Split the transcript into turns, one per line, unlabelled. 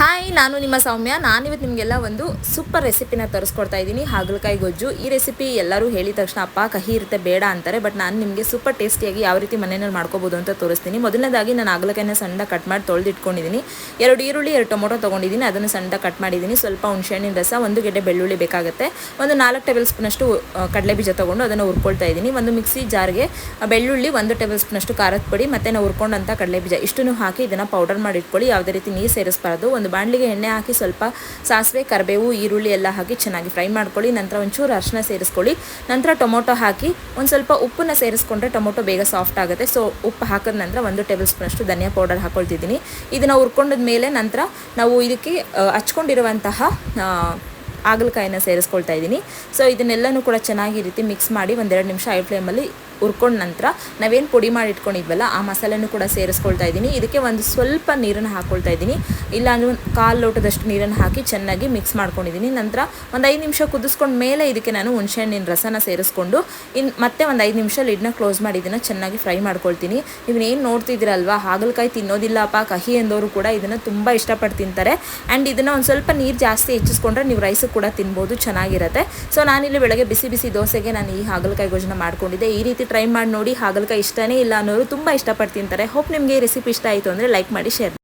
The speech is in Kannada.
ಹಾಯ್ ನಾನು ನಿಮ್ಮ ಸೌಮ್ಯ. ನಾನಿವತ್ತು ನಿಮಗೆಲ್ಲ ಒಂದು ಸೂಪರ್ ರೆಸಿಪಿನ ತರಿಸ್ಕೊಡ್ತಾ ಇದ್ದೀನಿ. ಹಾಗಲಕಾಯಿ ಗೊಜ್ಜು. ಈ ರೆಸಿಪಿ ಎಲ್ಲರೂ ಹೇಳಿದ ತಕ್ಷಣ, ಅಪ್ಪ, ಕಹಿ ಇರುತ್ತೆ, ಬೇಡ ಅಂತಾರೆ. ಬಟ್ ನಾನು ನಿಮಗೆ ಸೂಪರ್ ಟೇಸ್ಟಿಯಾಗಿ ಯಾವ ರೀತಿ ಮನೆಯಲ್ಲಿ ಮಾಡ್ಕೋಬೋದು ಅಂತ ತೋರಿಸ್ತೀನಿ. ಮೊದಲನೇದಾಗಿ ನಾನು ಹಾಗಲಕಾಯಿನ ಸಣ್ಣ ಕಟ್ ಮಾಡಿ ತೊಳೆದಿಟ್ಕೊಂಡಿದ್ದೀನಿ ಎರಡು ಈರುಳ್ಳಿ, ಎರಡು ಟೊಮೊಟೊ ತೊಗೊಂಡಿದ್ದೀನಿ ಅದನ್ನು ಸಣ್ಣ ಕಟ್ ಮಾಡಿದ್ದೀನಿ ಸ್ವಲ್ಪ ಹುಣಸೆಹಣ್ಣಿನ ರಸ, ಒಂದು ಗೆಡ್ಡೆ ಬೆಳ್ಳುಳ್ಳಿ ಬೇಕಾಗುತ್ತೆ. ಒಂದು ನಾಲ್ಕು ಟೇಬಲ್ ಸ್ಪೂನಷ್ಟು ಕಡಲೆ ಬೀಜ ತೊಗೊಂಡು ಅದನ್ನು ಹುರ್ಕೊಳ್ತಾ ಇದ್ದೀನಿ. ಒಂದು ಮಿಕ್ಸಿ ಜಾರ್ಗೆ ಬೆಳ್ಳುಳ್ಳಿ, ಒಂದು ಟೇಬಲ್ ಸ್ಪೂನಷ್ಟು ಖಾರದ ಪುಡಿ, ಮತ್ತು ನಾವು ಹುರ್ಕೊಂಡಂಥ ಕಡಲೆ ಬೀಜ. ಇಷ್ಟನ್ನು ಹಾಕಿ ಇದನ್ನು ಪೌಡರ್ ಮಾಡಿ ಇಟ್ಕೊಳ್ಳಿ. ಯಾವುದೇ ರೀತಿ ನೀರು ಸೇರಿಸಬಾರ್ದು. ಒಂದು ಬಾಣಲಿಗೆ ಎಣ್ಣೆ ಹಾಕಿ ಸ್ವಲ್ಪ ಸಾಸಿವೆ, ಕರಿಬೇವು, ಈರುಳ್ಳಿ ಎಲ್ಲ ಹಾಕಿ ಚೆನ್ನಾಗಿ ಫ್ರೈ ಮಾಡ್ಕೊಳ್ಳಿ. ನಂತರ ಒಂಚೂರು ಅರಿಶಿನ ಸೇರಿಸ್ಕೊಳ್ಳಿ. ನಂತರ ಟೊಮೊಟೊ ಹಾಕಿ ಒಂದು ಸ್ವಲ್ಪ ಉಪ್ಪನ್ನ ಸೇರಿಸ್ಕೊಂಡ್ರೆ ಟೊಮೊಟೊ ಬೇಗ ಸಾಫ್ಟ್ ಆಗುತ್ತೆ. ಸೊ ಉಪ್ಪು ಹಾಕಿದ ನಂತರ ಒಂದು ಟೇಬಲ್ ಸ್ಪೂನಷ್ಟು ಧನಿಯಾ ಪೌಡರ್ ಹಾಕೊಳ್ತಿದ್ದೀನಿ. ಇದನ್ನು ಹುರ್ಕೊಂಡದ ಮೇಲೆ ನಂತರ ನಾವು ಇದಕ್ಕೆ ಹಚ್ಕೊಂಡಿರುವಂತಹ ಹಾಗಲಕಾಯಿನ ಸೇರಿಸ್ಕೊಳ್ತಾ ಇದ್ದೀನಿ. ಸೊ ಇದನ್ನೆಲ್ಲನೂ ಕೂಡ ಚೆನ್ನಾಗಿ ರೀತಿ ಮಿಕ್ಸ್ ಮಾಡಿ ಒಂದೆರಡು ನಿಮಿಷ ಐ ಫ್ಲೇಮಲ್ಲಿ ಹುರ್ಕೊಂಡ ನಂತರ ನಾವೇನು ಪುಡಿ ಮಾಡಿ ಇಟ್ಕೊಂಡಿದ್ವಲ್ಲ, ಆ ಮಸಾಲೆನೂ ಕೂಡ ಸೇರಿಸ್ಕೊಳ್ತಾ ಇದ್ದೀನಿ. ಇದಕ್ಕೆ ಒಂದು ಸ್ವಲ್ಪ ನೀರನ್ನು ಹಾಕ್ಕೊಳ್ತಾ ಇದ್ದೀನಿ. ಇಲ್ಲ ಅಂದರೆ ಒಂದು ಕಾಲು ಲೋಟದಷ್ಟು ನೀರನ್ನು ಹಾಕಿ ಚೆನ್ನಾಗಿ ಮಿಕ್ಸ್ ಮಾಡ್ಕೊಂಡಿದ್ದೀನಿ. ನಂತರ ಒಂದು ಐದು ನಿಮಿಷ ಕುದಿಸ್ಕೊಂಡ ಮೇಲೆ ಇದಕ್ಕೆ ನಾನು ಹುಣಸೆಹಣ್ಣಿನ ರಸನ ಸೇರಿಸ್ಕೊಂಡು ಇನ್ನು ಮತ್ತೆ ಒಂದು ಐದು ನಿಮಿಷ ಲಿಡ್ನ ಕ್ಲೋಸ್ ಮಾಡಿ ಇದನ್ನು ಚೆನ್ನಾಗಿ ಫ್ರೈ ಮಾಡ್ಕೊಳ್ತೀನಿ. ನೀವೇನು ನೋಡ್ತಿದ್ದೀರಲ್ವ, ಹಾಗಲಕಾಯಿ ತಿನ್ನೋದಿಲ್ಲಪ್ಪ, ಕಹಿ ಎಂದವರು ಕೂಡ ಇದನ್ನು ತುಂಬ ಇಷ್ಟಪಟ್ಟು ತಿಂತಾರೆ. ಆ್ಯಂಡ್ ಇದನ್ನು ಒಂದು ಸ್ವಲ್ಪ ನೀರು ಜಾಸ್ತಿ ಹೆಚ್ಚಿಸ್ಕೊಂಡ್ರೆ ನೀವು ರೈಸು ಕೂಡ ತಿನ್ಬೋದು, ಚೆನ್ನಾಗಿರುತ್ತೆ. ಸೊ ನಾನಿಲ್ಲಿ ಬೆಳಗ್ಗೆ ಬಿಸಿ ಬಿಸಿ ದೋಸೆಗೆ ನಾನು ಈ ಹಾಗಲಕಾಯಿ ಗೋಜನ ಮಾಡ್ಕೊಂಡಿದ್ದೆ. ಈ ರೀತಿ ಟ್ರೈ ಮಾಡಿ ನೋಡಿ ಹಾಗಲಕಾಯಿ ಇಷ್ಟನೇ ಇಲ್ಲ ಅನ್ನೋರು ತುಂಬ ಇಷ್ಟಪಟ್ಟು ತಿಂತಾರೆ ಹೋಪ್ ನಿಮಗೆ ರೆಸಿಪಿ ಇಷ್ಟ ಆಯಿತು ಅಂದರೆ ಲೈಕ್ ಮಾಡಿ ಶೇರ್